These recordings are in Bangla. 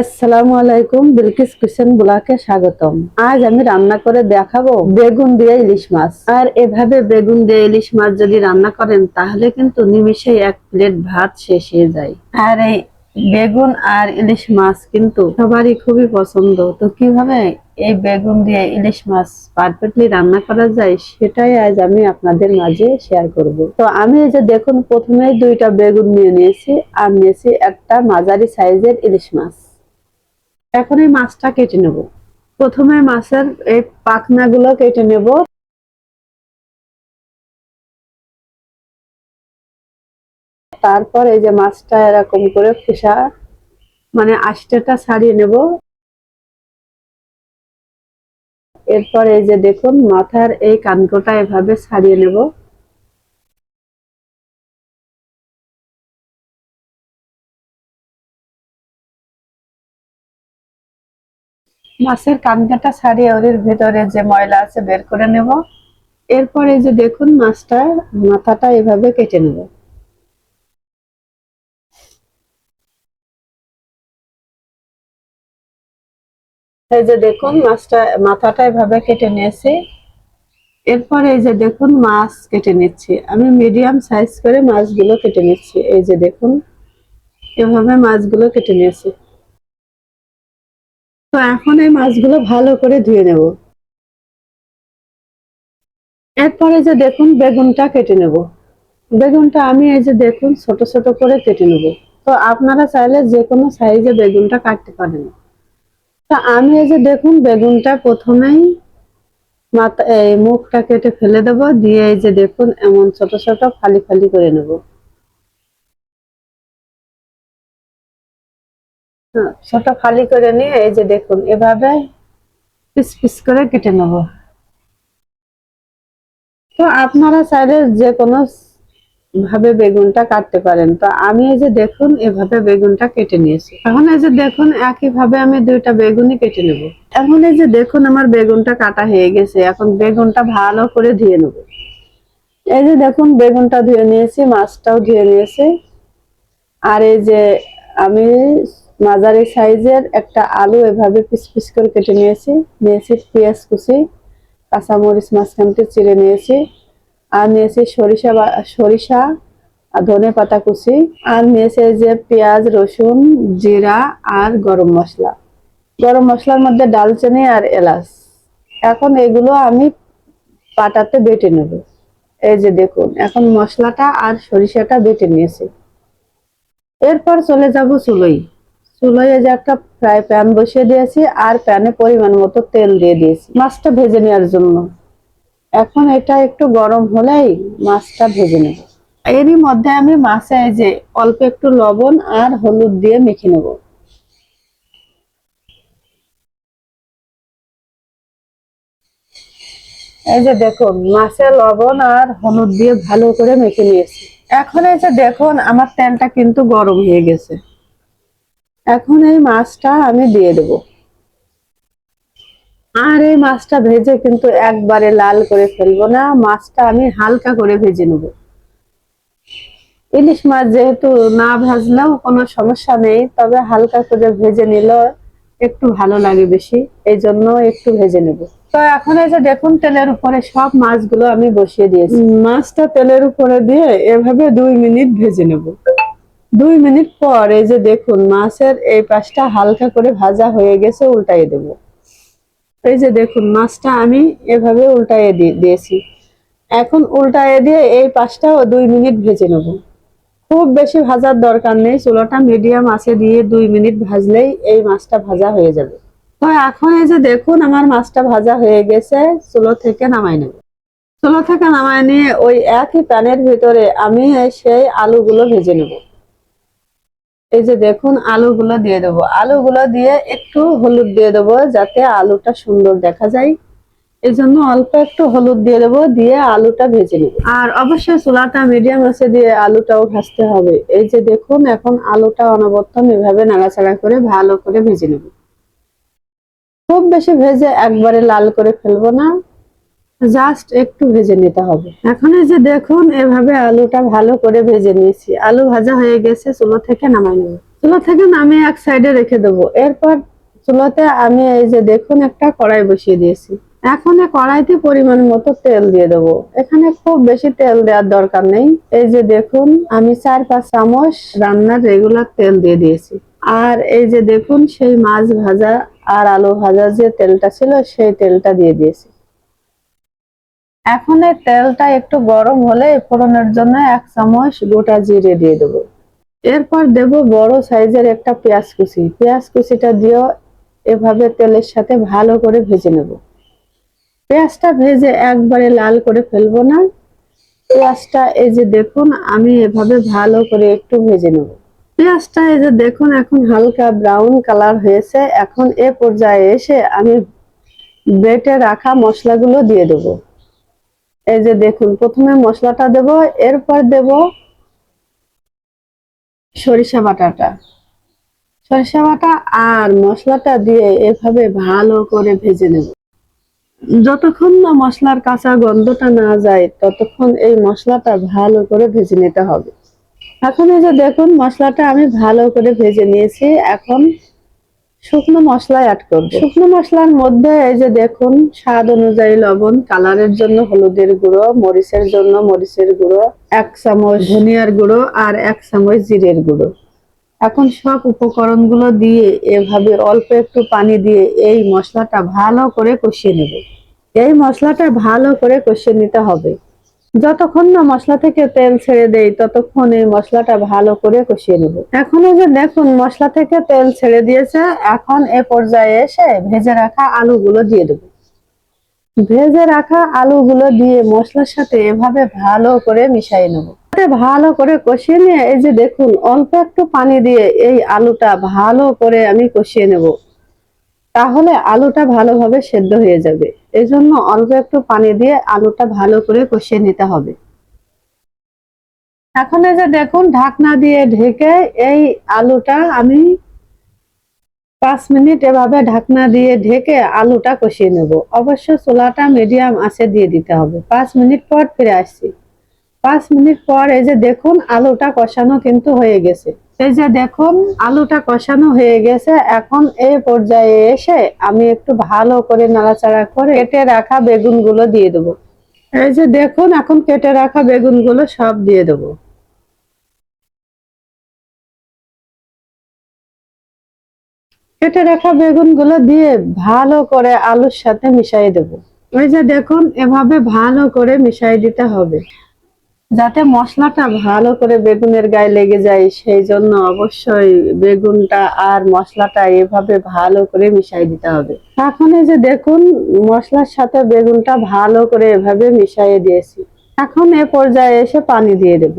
আসসালামু আলাইকুম, বিলকিস কিচেন ব্লকে স্বাগতম। আজ আমি রান্না করে দেখাবো বেগুন দিয়ে ইলিশ মাছ। আর এভাবে বেগুন দিয়ে ইলিশ মাছ যদি রান্না করেন, তাহলে কিন্তু নিমিষেই এক প্লেট ভাত শেষ হয়ে যায়। আর এই বেগুন আর ইলিশ মাছ কিন্তু সবারই খুবই পছন্দ। তো কীভাবে এই বেগুন দিয়ে ইলিশ মাছ পারফেক্টলি রান্না করা যায়, সেটাই আজ আমি আপনাদের মাঝে শেয়ার করব। তো আমি এই যে দেখুন, প্রথমেই দুইটা বেগুন নিয়ে নিয়েছি, আর নিয়েছি একটা মাঝারি সাইজের ইলিশ মাছ। এখন এই মাছটা কেটে নেব। প্রথমে মাছের এই পাখনাগুলো কেটে নেব। তারপর এই যে মাছটা এরকম করে খোসা মানে আষ্টেটা ছাড়িয়ে নেব। এরপর এই যে দেখুন, মাথার এই কানকোটা এভাবে ছাড়িয়ে নেব। মাছের কানকাটা ছাড়িয়ে ওদের ভেতরে যে ময়লা আছে বের করে নেব। এরপর যে দেখুন মাছটা, মাথাটা এভাবে কেটে নেব। এই যে দেখুন মাছটা, মাথাটা এভাবে কেটে নিয়েছি। এরপর এই যে দেখুন মাছ কেটে নিচ্ছি। আমি মিডিয়াম সাইজ করে মাছগুলো কেটে নিচ্ছি। এই যে দেখুন, এভাবে মাছগুলো কেটে নিয়েছি। তো এখন এই মাছগুলো ভালো করে ধুয়ে নেব। এরপরে যে দেখুন বেগুনটা কেটে নেব। বেগুনটা আমি এই যে দেখুন ছোট ছোট করে কেটে নেব। তো আপনারা চাইলে যে কোনো সাইজে বেগুনটা কাটতে পারেন। তা আমি এই যে দেখুন বেগুনটা প্রথমেই মাথা এই মুখটা কেটে ফেলে দেব। দিয়ে এই যে দেখুন এমন ছোট ছোট ফালি ফালি করে নেব। হ্যাঁ, ছোট ফালি করে নিয়ে এই যে দেখুন এভাবে পিস পিস করে কেটে নেব। তো আপনারা চাইলে যে কোনো ভাবে বেগুনটা কাটতে পারেন। তো আমি এই যে দেখুন এভাবে বেগুনটা কেটে নিয়েছি। এখন এই যে দেখুন একই ভাবে আমি দুইটা বেগুনই কেটে নেব। এখন এই যে দেখুন আমার বেগুনটা কাটা হয়ে গেছে। এখন বেগুনটা ভালো করে ধুয়ে নেব। এই যে দেখুন বেগুনটা ধুয়ে নিয়েছি মাছটাও ধুয়ে নিয়েছি। আর এই যে আমি মাঝারি সাইজের একটা আলু এভাবে পিস পিস করে কেটে নিয়েছি। নিয়েছি পেঁয়াজ কুচি, কাঁচামরিচ মাঝখানতে চিড়ে নিয়েছি, আর নিয়েছি সরিষা সরিষা আর ধনে পাতা কুচি, আর নিয়েছে যে পেঁয়াজ, রসুন, জিরা আর গরম মশলা। গরম মশলার মধ্যে ডালচিনি আর এলাচ। এখন এগুলো আমি পাটাতে বেটে নেব। এই যে দেখুন, এখন মশলাটা আর সরিষাটা বেটে নিয়েছি। এরপর চলে যাব চুলোই চুলোয় যে একটা ফ্রাই প্যান বসিয়ে দিয়েছি, আর প্যানে পরিমাণ মতো তেল দিয়ে দিয়েছি, মাছটা ভেজে নেওয়ার জন্য। এখন এটা একটু গরম হলেই মাছটা ভেজে নেব। এরই মধ্যে আমি মাছে যে অল্প একটু লবণ আর হলুদ দিয়ে মেখে নেব। এই যে দেখুন, মাছে লবণ আর হলুদ দিয়ে ভালো করে মেখে নিয়েছি। এখন এই যে দেখুন, আমার তেলটা কিন্তু গরম হয়ে গেছে। এখন এই মাছটা আমি দিয়ে দেব। আর এই মাছটা ভেজে কিন্তু একবারে লাল করে ফেলব না, মাছটা আমি হালকা করে ভেজে নেব। ইলিশ মাছ যেহেতু না ভাজলেও কোনো সমস্যা নেই, তবে হালকা করে ভেজে নিলে একটু ভালো লাগে বেশি, এই জন্য একটু ভেজে নেব। তো এখন এই যে দেখুন, তেলের উপরে সব মাছগুলো আমি বসিয়ে দিয়েছি। মাছটা তেলের উপরে দিয়ে এভাবে দুই মিনিট ভেজে নেব। দুই মিনিট পর এই যে দেখুন, মাছের এই পাশটা হালকা করে ভাজা হয়ে গেছে উল্টাই দেব। এই যে দেখুন, মাছটা আমি এভাবে উল্টাইয়ে দিয়ে দিয়েছি। এখন উল্টাইয়ে দিয়ে এই পাশটাও দুই মিনিট ভেজে নেব। খুব বেশি ভাজার দরকার নেই, চুলাটা মিডিয়াম আছে দিয়ে দুই মিনিট ভাজলেই এই মাছটা ভাজা হয়ে যাবে। তো এখন এই যে দেখুন, আমার মাছটা ভাজা হয়ে গেছে, চুলো থেকে নামাই নেব। চুলো থেকে নামাই নিয়ে ওই একই প্যানের ভিতরে আমি সেই আলুগুলো ভেজে নেব। এই যে দেখুন, আলুগুলো দিয়ে দেবো। আলুগুলো দিয়ে একটু হলুদ দিয়ে দেবো, যাতে আলুটা সুন্দর দেখা যায়। এই জন্য অল্প একটু হলুদ দিয়ে দেবো, দিয়ে আলুটা ভেজে নেব। আর অবশ্যই চুলাটা মিডিয়াম আছে দিয়ে আলুটাও ভাজতে হবে। এই যে দেখুন, এখন আলুটা অনবর্তন এভাবে নাড়াচাড়া করে ভালো করে ভেজে নেব। খুব বেশি ভেজে একবারে লাল করে ফেলব না। জাস্ট একটু ভেজে নিতে হবে। এখন এই যে দেখুন, এভাবে আলুটা ভালো করে ভেজে নিয়েছি। আলু ভাজা হয়ে গেছে, চুলো থেকে নামাই নেব। চুলা থেকে নামিয়ে এক সাইডে রেখে দেবো। এরপর চুলোতে আমি এই যে দেখুন, একটা কড়াই বসিয়ে দিয়েছি। এখন কড়াইতে পরিমাণ মতো তেল দিয়ে দেবো। এখানে খুব বেশি তেল দেওয়ার দরকার নেই। এই যে দেখুন, আমি চার পাঁচ চামচ রান্নার রেগুলার তেল দিয়ে দিয়েছি। আর এই যে দেখুন, সেই মাছ ভাজা আর আলু ভাজা যে তেলটা ছিল, সেই তেলটা দিয়ে দিয়েছি। এখন এই তেলটা একটু গরম হলে ফোড়নের জন্য এক চামচ গোটা জিরে দিয়ে দেবো। এরপর দেব বড় সাইজের একটা পেঁয়াজ কুচি। পেঁয়াজ কুচিটা দিয়েও এভাবে তেলের সাথে ভালো করে ভেজে নেব। পেঁয়াজটা ভেজে একবারে লাল করে ফেলব না। পেঁয়াজটা এই যে দেখুন, আমি এভাবে ভালো করে একটু ভেজে নেব। পেঁয়াজটা এই যে দেখুন, এখন হালকা ব্রাউন কালার হয়েছে। এখন এ পর্যায়ে এসে আমি বেটে রাখা মশলাগুলো দিয়ে দেব। এই যে দেখুন, প্রথমে মশলাটা দেব, এরপর দেব সরিষা বাটাটা। সরিষা বাটা আর মশলাটা দিয়ে এভাবে ভালো করে ভেজে নেব। যতক্ষণ না মশলার কাঁচা গন্ধটা না যায়, ততক্ষণ এই মশলাটা ভালো করে ভেজে নিতে হবে। এখন এই যে দেখুন, মশলাটা আমি ভালো করে ভেজে নিয়েছি। এখন শুকনো মশলা অ্যাড করব। শুকনো মশলার মধ্যে এই যে দেখুন স্বাদ অনুযায়ী লবণ কালারের জন্য হলুদের গুঁড়ো মরিচের জন্য মরিচের গুঁড়ো এক চামচ ধনিয়ার গুঁড়ো আর এক চামচ জিরের গুঁড়ো। এখন সব উপকরণগুলো দিয়ে এভাবে অল্প একটু পানি দিয়ে এই মশলাটা ভালো করে কষিয়ে নেব। এই মশলাটা ভালো করে কষিয়ে নিতে হবে। যতক্ষণ না মশলা থেকে তেল ছেড়ে দেই, ততক্ষণ এই মশলাটা ভালো করে কষিয়ে নেব। এখন এই যে দেখুন, মশলা থেকে তেল ছেড়ে দিয়েছে, এখন এ পর্যায়ে এসে ভেজে রাখা আলুগুলো দিয়ে দেবো। ভেজে রাখা আলুগুলো দিয়ে মশলার সাথে এভাবে ভালো করে মিশিয়ে নেব। ভালো করে কষিয়ে নিয়ে, এই যে দেখুন, অল্প একটু পানি দিয়ে এই আলুটা ভালো করে আমি কষিয়ে নেব। তাহলে আলুটা ভালোভাবে সেদ্ধ হয়ে যাবে। এই জন্য অল্প একটু পানি দিয়ে আলুটা ভালো করে কষিয়ে নিতে হবে। এখন এই যে দেখুন, ঢাকনা দিয়ে ঢেকে এই আলুটা আমি পাঁচ মিনিট এভাবে ঢাকনা দিয়ে ঢেকে আলুটা কষিয়ে নেব। অবশ্য চুলাটা মিডিয়াম আছে দিয়ে দিতে হবে। পাঁচ মিনিট পর ফিরে আসছি। পাঁচ মিনিট পর এই যে দেখুন, আলুটা কষানো কিন্তু হয়ে গেছে। এই যে দেখুন আলুটা কষানো হয়ে গেছে। এখন এই পর্যায়ে এসে আমি একটু ভালো করে নাড়াচাড়া করে কেটে রাখা বেগুনগুলো দিয়ে দেবো। এই যে দেখুন, এখন কেটে রাখা বেগুনগুলো সব দিয়ে দেবো। কেটে রাখা বেগুনগুলো দিয়ে ভালো করে আলুর সাথে মিশিয়ে দেব। ওই যে দেখুন, এভাবে ভালো করে মিশিয়ে দিতে হবে। যাতে মশলাটা ভালো করে বেগুনের গায়ে লেগে যায়, সেই জন্য অবশ্যই বেগুনটা আর মশলাটা এভাবে ভালো করে মিশিয়ে দিতে হবে। এখন এই যে দেখুন, মশলার সাথে বেগুনটা ভালো করে এভাবে মিশিয়ে দিয়েছি। এখন এ পর্যায়ে এসে পানি দিয়ে দেব।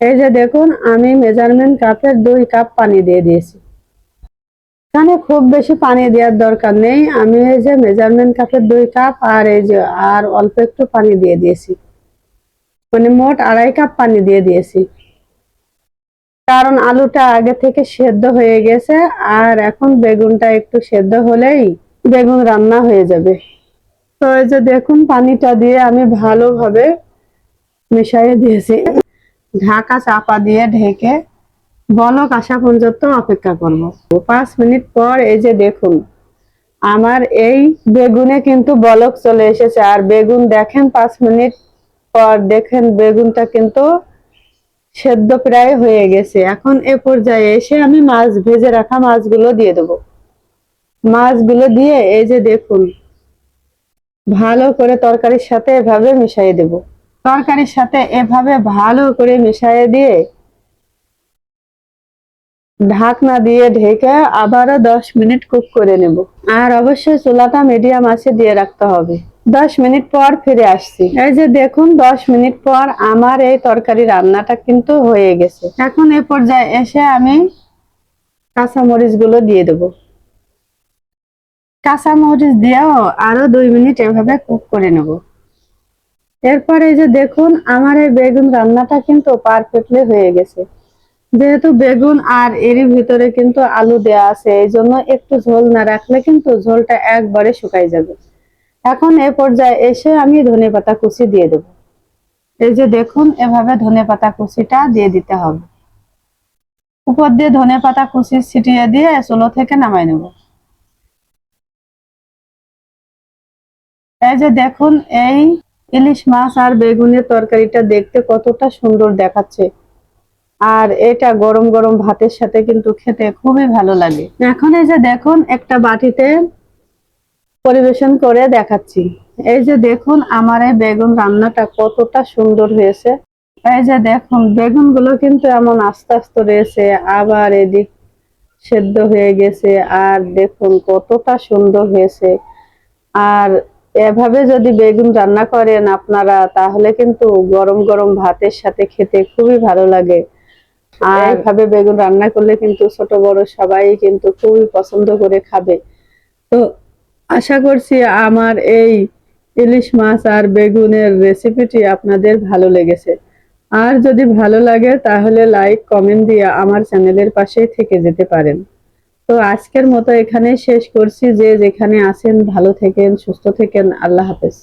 এই যে দেখুন, আমি মেজারমেন্ট কাপের দুই কাপ পানি দিয়ে দিয়েছি। এখানে খুব বেশি পানি দেওয়ার দরকার নেই। আমি এই যে মেজারমেন্ট কাপের দুই কাপ আর এই যে, আর অল্প একটু পানি দিয়ে দিয়েছি। মানে মোট আড়াই কাপ পানি দিয়ে দিয়েছি। কারণ আলুটা আগে থেকে সেদ্ধ হয়ে গেছে, আর এখন বেগুনটা একটু সেদ্ধ হলেই বেগুন রান্না হয়ে যাবে। তো এই যে দেখুন, পানিটা দিয়ে আমি ভালোভাবে মিশিয়ে দিয়েছি। ঢাকা চাপা দিয়ে ঢেকে বলক আসা পর্যন্ত অপেক্ষা করব। পাঁচ মিনিট পর এই যে দেখুন, আমার এই বেগুনে কিন্তু বলক চলে এসেছে। আর বেগুন দেখেন, পাঁচ মিনিট পর দেখেন বেগুনটা কিন্তু সেদ্ধ প্রায় হয়ে গেছে। এখন এ পর্যায়ে এসে আমি মাছ ভেজে রাখা মাছগুলো দিয়ে দেব। মাছগুলো দিয়ে এই যে দেখুন, ভালো করে তরকারির সাথে এভাবে মিশিয়ে দেব। তরকারির সাথে এভাবে ভালো করে মিশিয়ে দিয়ে ঢাকনা দিয়ে ঢেকে আবারও দশ মিনিট কুক করে নেব। আর অবশ্যই চুলাটা মিডিয়াম আছে দিয়ে রাখতে হবে। দশ মিনিট পর ফিরে আসছি। এই যে দেখুন, দশ মিনিট পর আমার এই তরকারি রান্নাটা কিন্তু হয়ে গেছে। এখন এ পর্যায়ে এসে আমি কাঁচামরিচগুলো দিয়ে দেব। কাঁচামরিচ দিয়েও আরও দুই মিনিট এভাবে কুক করে নেব। এরপর এই যে দেখুন, আমার এই বেগুন রান্নাটা কিন্তু পারফেক্টলি হয়ে গেছে। যেহেতু বেগুন আর এরই ভিতরে কিন্তু আলু দেয়া আছে, এই জন্য একটু ঝোল না রাখলে কিন্তু ঝোলটা একবারে শুকাই যাবে। এখন এ পর্যায়ে এসে আমি ধনে পাতা কুচি দিয়ে দেব। এই যে দেখুন, এভাবে ধনে পাতা কুচিটা দিয়ে দিতে হবে। উপর দিয়ে ধনে পাতা কুচি ছিটিয়ে দিয়ে চুলো থেকে নামাই নেব। এই যে দেখুন, এই ইলিশ মাছ আর বেগুনের তরকারিটা দেখতে কতটা সুন্দর দেখাচ্ছে। আর এটা গরম গরম ভাতের সাথে কিন্তু খেতে খুবই ভালো লাগে। এখন এই যে দেখুন, একটা বাটিতে পরিবেশন করে দেখাচ্ছি। এই যে দেখুন আমার এই বেগুন রান্নাটা কতটা সুন্দর হয়েছে। এই যে দেখুন বেগুনগুলো কিন্তু এমন আস্তে আস্তে রয়েছে আবার এদিক সেদ্ধ হয়ে গেছে আর দেখুন কতটা সুন্দর হয়েছে। আর এভাবে যদি বেগুন রান্না করেন আপনারা তাহলে কিন্তু গরম গরম ভাতের সাথে খেতে খুবই ভালো লাগে। আর এভাবে বেগুন রান্না করলে কিন্তু ছোট বড় সবাই কিন্তু খুবই পছন্দ করে খাবে। তো আশা করছি আমার এই ইলিশ মাছ আর বেগুনের রেসিপিটি আপনাদের ভালো লেগেছে। আর যদি ভালো লাগে, তাহলে লাইক কমেন্ট দিয়ে আমার চ্যানেলের পাশেই থেকে যেতে পারেন। তো আজকের মতো এখানে শেষ করছি। যে যেখানে আছেন, ভালো থেকেন, সুস্থ থেকেন, আল্লাহ হাফেজ।